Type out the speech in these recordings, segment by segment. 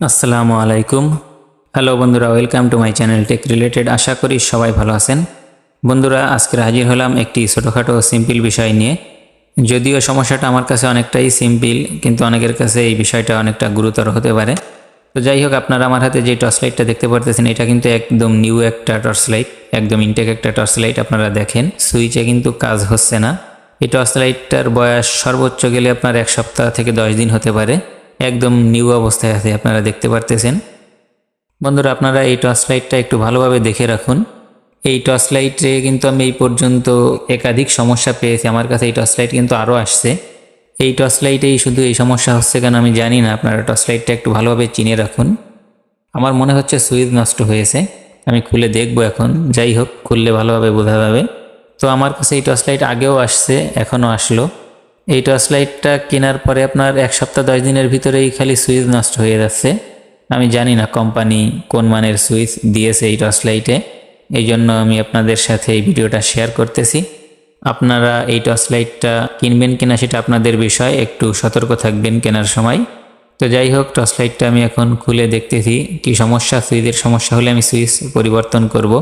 আসসালামু আলাইকুম। হ্যালো বন্ধুরা, welcome to my channel tech related. আশা করি সবাই ভালো আছেন। বন্ধুরা, আজকে হাজির হলাম একটি ছোটোখাটো সিম্পল বিষয় নিয়ে। যদিও সমস্যাটা আমার কাছে অনেকটাই সিম্পল, কিন্তু অনেকের কাছে এই বিষয়টা অনেকটা গুরুতর হতে পারে। তো যাই হোক, আপনারা আমার হাতে যে টর্চ লাইটটা দেখতে পারতেছেন, এটা কিন্তু একদম নিউ একটা টর্চ লাইট, একদম ইনটেক একটা টর্চ লাইট আপনারা দেখেন। সুইচে কিন্তু কাজ হচ্ছে না। এই টর্চ লাইটটার বয়স সর্বোচ্চ গেলে আপনার এক সপ্তাহ থেকে দশ দিন হতে পারে। একদম নিউ অবস্থায় আছে, আপনারা দেখতে পারতেছেন। বন্ধুরা, আপনারা এই টর্চ লাইটটা একটু ভালোভাবে দেখে রাখুন। এই টর্চ লাইটে কিন্তু আমি এই পর্যন্ত একাধিক সমস্যা পেয়েছি। আমার কাছে এই টর্চ লাইট কিন্তু আরও আসছে। এই টর্চ লাইটেই শুধু এই সমস্যা হচ্ছে কেন আমি জানি না। আপনারা টর্চ লাইটটা একটু ভালোভাবে চিনে রাখুন। আমার মনে হচ্ছে সুইচ নষ্ট হয়েছে। আমি খুলে দেখব এখন। যাই হোক, খুললে ভালোভাবে বোঝা যাবে। তো আমার কাছে এই টর্চ লাইট আগেও আসছে, এখনও আসলো। এই টর্চ লাইটটা কেনার পরে আপনার এক সপ্তাহ, দশ দিনের ভিতরেই খালি সুইচ নষ্ট হয়ে যাচ্ছে। আমি জানি না কোম্পানি কোন মানের সুইচ দিয়েছে এই টর্চ লাইটে। এই জন্য আমি আপনাদের সাথে এই ভিডিওটা শেয়ার করতেছি। আপনারা এই টর্চ লাইটটা কিনবেন কিনা সেটা আপনাদের বিষয়, একটু সতর্ক থাকবেন কেনার সময়। তো যাই হোক, টর্চ লাইটটা আমি এখন খুলে দেখতেছি, কি সমস্যা, সুইচের সমস্যা হলে আমি সুইচ পরিবর্তন করব।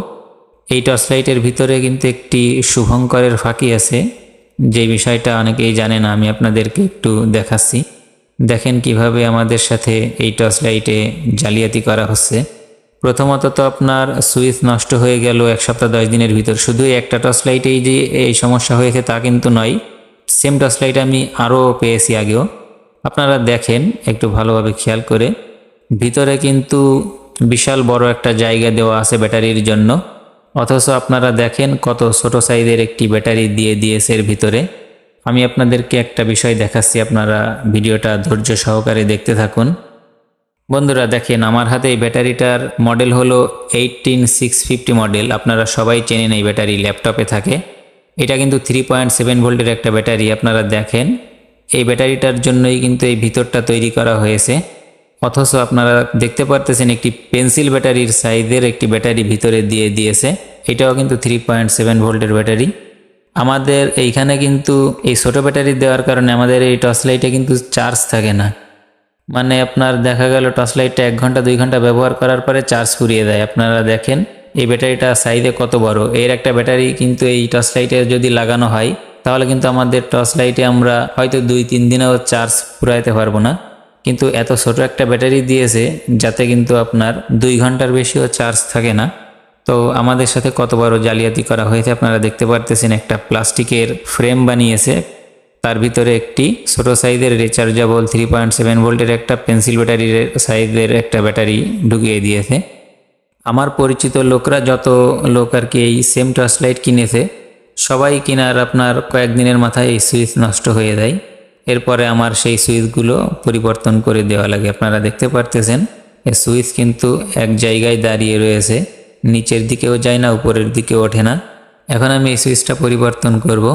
এই টর্চ লাইটের ভিতরে কিন্তু একটি শুভঙ্করের ফাঁকি আছে। যে বিষয়টা অনেকেই জানে না, আমি আপনাদেরকে একটু দেখাচ্ছি। দেখেন কীভাবে আমাদের সাথে এই টর্চ লাইটে জালিয়াতি করা হচ্ছে। প্রথমত তো আপনার সুইচ নষ্ট হয়ে গেল এক সপ্তাহ দশ দিনের ভিতর। শুধু একটা টর্চ লাইটেই যে এই সমস্যা হয়েছে তা কিন্তু নয়, সেম টর্চ লাইট আমি আরও পেয়েছি আগেও। আপনারা দেখেন, একটু ভালোভাবে খেয়াল করে। ভিতরে কিন্তু বিশাল বড় একটা জায়গা দেওয়া আছে ব্যাটারির জন্য। অথচ আপনারা দেখেন কত ছোট সাইজের একটি ব্যাটারি দিয়ে দিয়েছে এর ভিতরে। আমি আপনাদেরকে একটা বিষয় দেখাচ্ছি, আপনারা ভিডিওটা ধৈর্য সহকারে দেখতে থাকুন। বন্ধুরা, দেখেন আমার হাতে এই ব্যাটারিটার মডেল হলো এইটিন সিক্স ফিফটি মডেল। আপনারা সবাই চেনেন এই ব্যাটারি ল্যাপটপে থাকে। এটা কিন্তু থ্রি পয়েন্ট সেভেন ভোল্টের একটা ব্যাটারি, আপনারা দেখেন। এই ব্যাটারিটার জন্যই কিন্তু এই ভিতরটা তৈরি করা হয়েছে। অথচ আপনারা দেখতে পারতেছেন একটি পেন্সিল ব্যাটারির সাইজের একটি ব্যাটারি ভিতরে দিয়ে দিয়েছে। এটাও কিন্তু থ্রি পয়েন্ট সেভেন ভোল্টের ব্যাটারি। আমাদের এইখানে কিন্তু এই ছোটো ব্যাটারি দেওয়ার কারণে আমাদের এই টর্চ লাইটে কিন্তু চার্জ থাকে না। মানে আপনার দেখা গেল টর্চ লাইটটা এক ঘণ্টা, দুই ঘণ্টা ব্যবহার করার পরে চার্জ ফুরিয়ে দেয়। আপনারা দেখেন, এই ব্যাটারিটা সাইজে কত বড়। এর একটা ব্যাটারি কিন্তু এই টর্চ লাইটে যদি লাগানো হয়, তাহলে কিন্তু আমাদের টর্চ লাইটে আমরা হয়তো দুই, তিন দিনেও চার্জ ফুরাইতে পারব না। কিন্তু এত ছোট একটা ব্যাটারি দিয়েছে যাতে কিন্তু আপনার দুই ঘণ্টার বেশিও চার্জ থাকে না। তো আমাদের সাথে কত বড় জালিয়াতি করা হয়েছে আপনারা দেখতে পারতেছেন, একটা প্লাস্টিকের ফ্রেম বানিয়েছে। তার ভিতরে একটি ছোট সাইজের রিচার্জেবল থ্রি পয়েন্ট সেভেন ভোল্টের একটা পেন্সিল ব্যাটারির সাইজের একটা ব্যাটারি ঢুকিয়ে দিয়েছে। আমার পরিচিত লোকরা, যত লোক আর কি এই সেম টর্চ লাইট কিনেছে, সবাই কিনার আপনার কয়েকদিনের মাথায় এই সুইচ নষ্ট হয়ে যায়। এরপরে আমার সেই সুইচগুলো পরিবর্তন করে দেওয়া লাগে। আপনারা দেখতে পারতেছেন সুইচ কিন্তু এক জায়গায় দাঁড়িয়ে রয়েছে, নিচের দিকেও যায় না, উপরের দিকেও ওঠে না। এখন আমি এই সুইচটা পরিবর্তন করব।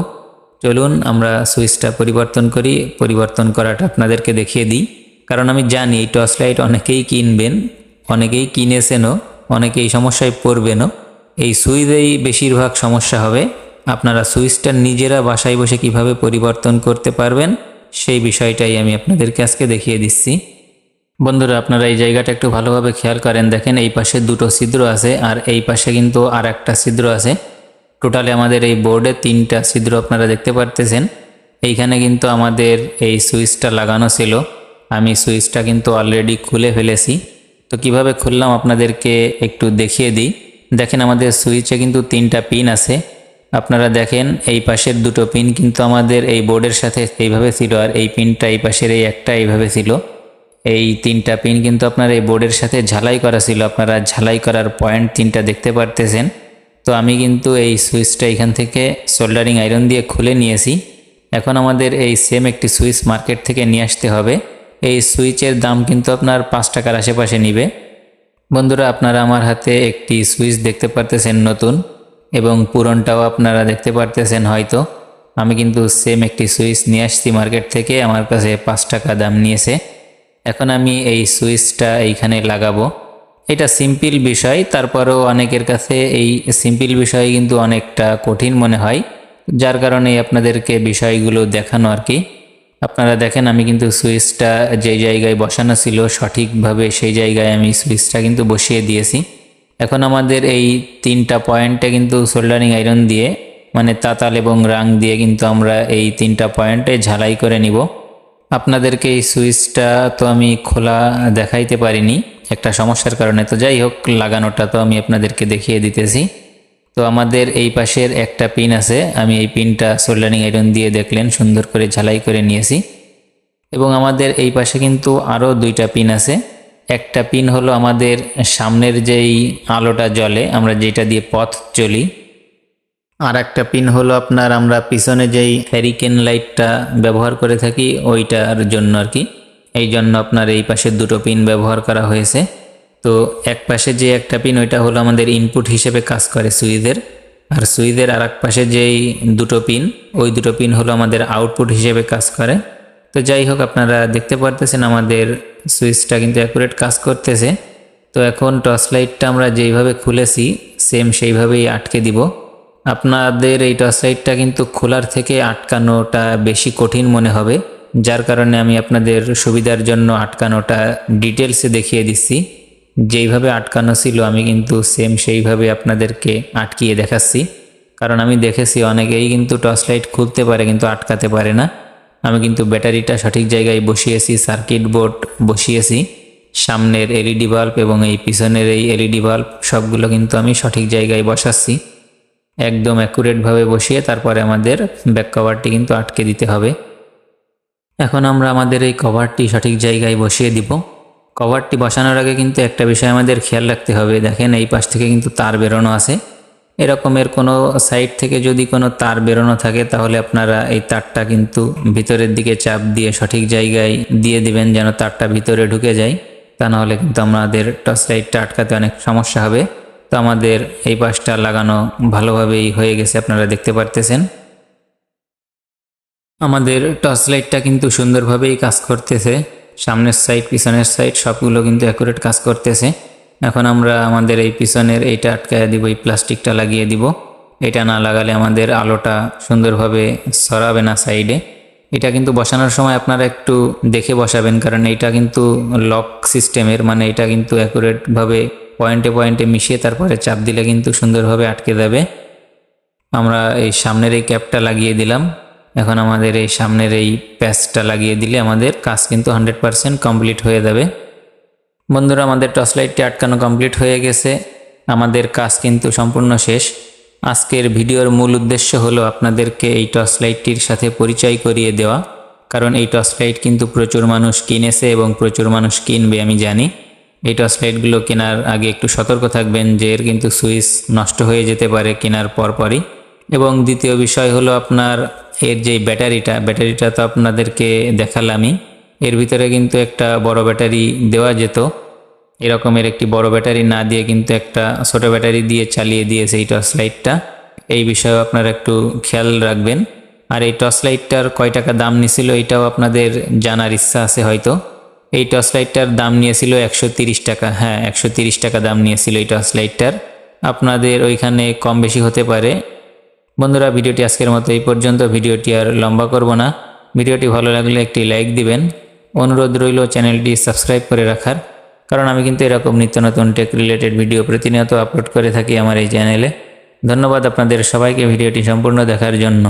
চলুন আমরা সুইচটা পরিবর্তন করি। পরিবর্তন করাটা আপনাদেরকে দেখিয়ে দিই। কারণ আমি জানি এই টর্চ লাইট অনেকেই কিনবেন, অনেকেই কিনেছেনও, অনেকেই সমস্যায় পড়বেনও। এই সুইচেই বেশিরভাগ সমস্যা হবে। আপনারা সুইচটা নিজেরা বাসায় বসে কীভাবে পরিবর্তন করতে পারবেন সেই বিষয়টাই আমি আপনাদেরকে আজকে দেখিয়ে দিচ্ছি। বন্ধুরা, আপনারা এই জায়গাটা একটু ভালোভাবে খেয়াল করেন। দেখেন, এই পাশে দুটো ছিদ্র আছে আর এই পাশে কিন্তু আর একটা ছিদ্র আছে। টোটালি আমাদের এই বোর্ডে তিনটা ছিদ্র আপনারা দেখতে পারতেছেন। এইখানে কিন্তু আমাদের এই সুইচটা লাগানো ছিল। আমি সুইচটা কিন্তু অলরেডি খুলে ফেলেছি। তো কীভাবে খুললাম আপনাদেরকে একটু দেখিয়ে দিই। দেখেন, আমাদের সুইচে কিন্তু তিনটা পিন আছে। আপনারা দেখেন, এই পাশের দুটো পিন কিন্তু আমাদের এই বোর্ডের সাথে এইভাবে ছিল আর এই পিনটা এই পাশের এই একটা এইভাবে ছিল। এই তিনটা পিন কিন্তু আপনার এই বোর্ডের সাথে ঝালাই করা ছিল। আপনারা ঝালাই করার পয়েন্ট তিনটা দেখতে পারতেছেন। তো আমি কিন্তু এই সুইচটা এখান থেকে সোল্ডারিং আয়রন দিয়ে খুলে নিয়েছি। এখন আমাদের এই সেম একটি সুইচ মার্কেট থেকে নিয়ে আসতে হবে। এই সুইচের দাম কিন্তু আপনার পাঁচ টাকার আশেপাশে নিবে। বন্ধুরা, আপনারা আমার হাতে একটি সুইচ দেখতে পারতেছেন নতুন। এবং পুরনটাও আপনারা দেখতে পারতেছেন হয়তো। আমি কিন্তু সেম একটি সুইচ নিয়ে আসছি মার্কেট থেকে, আমার কাছে পাঁচ টাকা দাম নিয়েছে। এখন আমি এই সুইচটা এইখানে লাগাবো। এটা সিম্পল বিষয়, তারপরেও অনেকের কাছে এই সিম্পল বিষয় কিন্তু অনেকটা কঠিন মনে হয়, যার কারণে আপনাদেরকে বিষয়গুলো দেখানো আর কি। আপনারা দেখেন, আমি কিন্তু সুইচটা যেই জায়গায় বসানো ছিল, সঠিকভাবে সেই জায়গায় আমি সুইচটা কিন্তু বসিয়ে দিয়েছি। এখন আমাদের এই তিনটা পয়েন্টে কিন্তু সোল্ডারিং আয়রন দিয়ে মানে তাতাল এবং রাং দিয়ে কিন্তু আমরা এই তিনটা পয়েন্টে ঝালাই করে নিব। আপনাদেরকে এই সুইচটা তো আমি খোলা দেখাইতে পারিনি, একটা সমস্যার কারণে। তো যাই হোক, লাগানোটা তো আমি আপনাদেরকে দেখিয়ে দিতেছি। তো আমাদের এই পাশের একটা পিন আছে, আমি এই পিনটা সোল্ডারিং আয়রন দিয়ে দেখলেন, সুন্দর করে ঝালাই করে নিয়েছি। এবং আমাদের এই পাশে কিন্তু আরও দুইটা পিন আছে। একটা পিন হলো আমাদের সামনের যেই আলোটা জ্বলে, আমরা যেটা দিয়ে পথ চলি। আর একটা পিন হলো আপনার আমরা পিছনে যেই হ্যারিকেন লাইটটা ব্যবহার করে থাকি, ওইটার জন্য আর কি। এই জন্য আপনার এই পাশে দুটো পিন ব্যবহার করা হয়েছে। তো এক পাশে যে একটা পিন, ওইটা হলো আমাদের ইনপুট হিসেবে কাজ করে সুইচের। আর সুইচের আর এক পাশে যেই দুটো পিন, ওই দুটো পিন হলো আমাদের আউটপুট হিসেবে কাজ করে। তো যাই হোক, আপনারা দেখতে পারতেছেন আমাদের সুইচটা কিন্তু অ্যাকুরেট কাজ করতেছে। তো এখন টর্চ লাইটটা আমরা যেইভাবে খুলেছি সেম সেইভাবেই আটকে দিব। আপনাদের এই টর্চ লাইটটা কিন্তু খোলার থেকে আটকানোটা বেশি কঠিন মনে হবে, যার কারণে আমি আপনাদের সুবিধার জন্য আটকানোটা ডিটেলসে দেখিয়ে দিচ্ছি। যেইভাবে আটকানো ছিল, আমি কিন্তু সেম সেইভাবে আপনাদেরকে আটকিয়ে দেখাচ্ছি। কারণ আমি দেখেছি, অনেকেই কিন্তু টর্চ লাইট খুলতে পারে, কিন্তু আটকাতে পারে না। আমি কিন্তু ব্যাটারিটা সঠিক জায়গায় বসিয়েছি, সার্কিট বোর্ড বসিয়েছি। সামনের এলইডি বাল্ব এবং এই পিছনের এই এলইডি বাল্ব সবগুলো কিন্তু আমি সঠিক জায়গায় বসাচ্ছি। একদম অ্যাকুরেটভাবে বসিয়ে তারপরে আমাদের ব্যাক কভারটি কিন্তু আটকে দিতে হবে। এখন আমরা আমাদের এই কভারটি সঠিক জায়গায় বসিয়ে দিব। কভারটি বসানোর আগে কিন্তু একটা বিষয় আমাদের খেয়াল রাখতে হবে। দেখেন এই পাশ থেকে কিন্তু তার বেরোনো আছে। এরকমের কোনো সাইড থেকে যদি কোনো তার বেরোনো থাকে, তাহলে আপনারা এই তারটা কিন্তু ভিতরের দিকে চাপ দিয়ে সঠিক জায়গায় দিয়ে দিবেন যেন তারটা ভিতরে ঢুকে যায়। তা নাহলে কিন্তু আমাদের টর্চ লাইটটা আটকাতে অনেক সমস্যা হবে। তো আমাদের এই পাশটা লাগানো ভালোভাবেই হয়ে গেছে, আপনারা দেখতে পারতেছেন। আমাদের টর্চ লাইটটা কিন্তু সুন্দরভাবেই কাজ করতেছে। সামনের সাইড পিছনের সাইড সবগুলো কিন্তু অ্যাকুরেট কাজ করতেছে। এখন আমরা আমাদের এই পিছনের এইটা আটকায় দিব, এই প্লাস্টিকটা লাগিয়ে দিব। এটা না লাগালে আমাদের আলোটা সুন্দরভাবে সরাবে না সাইডে। এটা কিন্তু বসানোর সময় আপনারা একটু দেখে বসাবেন, কারণ এটা কিন্তু লক সিস্টেমের মানে এটা কিন্তু অ্যাকুরেটভাবে পয়েন্টে পয়েন্টে মিশিয়ে তারপরে চাপ দিলে কিন্তু সুন্দরভাবে আটকে যাবে। আমরা এই সামনের এই ক্যাপটা লাগিয়ে দিলাম। এখন আমাদের এই সামনের এই প্যাচটা লাগিয়ে দিলে আমাদের কাজ কিন্তু হান্ড্রেড পারসেন্ট কমপ্লিট হয়ে যাবে। বন্ধুরা, আমাদের টর্চ লাইটটি আটকানো কমপ্লিট হয়ে গেছে। আমাদের কাজ কিন্তু সম্পূর্ণ শেষ। আজকের ভিডিওর মূল উদ্দেশ্য হলো আপনাদেরকে এই টর্চ লাইটটির সাথে পরিচয় করিয়ে দেওয়া। কারণ এই টর্চ লাইট কিন্তু প্রচুর মানুষ কিনেছে এবং প্রচুর মানুষ কিনবে, আমি জানি। এই টর্চ লাইটগুলো কেনার আগে একটু সতর্ক থাকবেন যে এর কিন্তু সুইচ নষ্ট হয়ে যেতে পারে কেনার পরপরই। এবং দ্বিতীয় বিষয় হলো আপনার এর যে ব্যাটারিটা ব্যাটারিটা তো আপনাদেরকে দেখালামই। এর ভিতরে কিন্তু একটা বড় ব্যাটারি দেওয়া যেত। এরকমের একটি বড় ব্যাটারি না দিয়ে কিন্তু একটা ছোট ব্যাটারি দিয়ে চালিয়ে দিয়েছে এই টর্চ লাইটটা। এই বিষয়ে আপনারা একটু খেয়াল রাখবেন। আর এই টর্চ লাইটটার কয় টাকা দাম নিছিল এটাও আপনাদের জানার ইচ্ছা আছে হয়তো। এই টর্চ লাইটটার দাম নিয়েছিল একশো টাকা। হ্যাঁ একশো টাকা দাম নিয়েছিল এই টর্চ লাইটটার। আপনাদের ওইখানে কম বেশি হতে পারে। বন্ধুরা, ভিডিওটি আজকের মতো এই পর্যন্ত। ভিডিওটি আর লম্বা করব না। ভিডিওটি ভালো লাগলে একটি লাইক দিবেন। অনুরোধ রইল চ্যানেলটি সাবস্ক্রাইব করে রাখার, কারণ আমি কিন্তু এরকম নিত্য নতুন টেক রিলেটেড ভিডিও প্রতিনিয়ত আপলোড করে থাকি আমার এই চ্যানেলে ধন্যবাদ আপনাদের সবাইকে ভিডিওটি সম্পূর্ণ দেখার জন্য।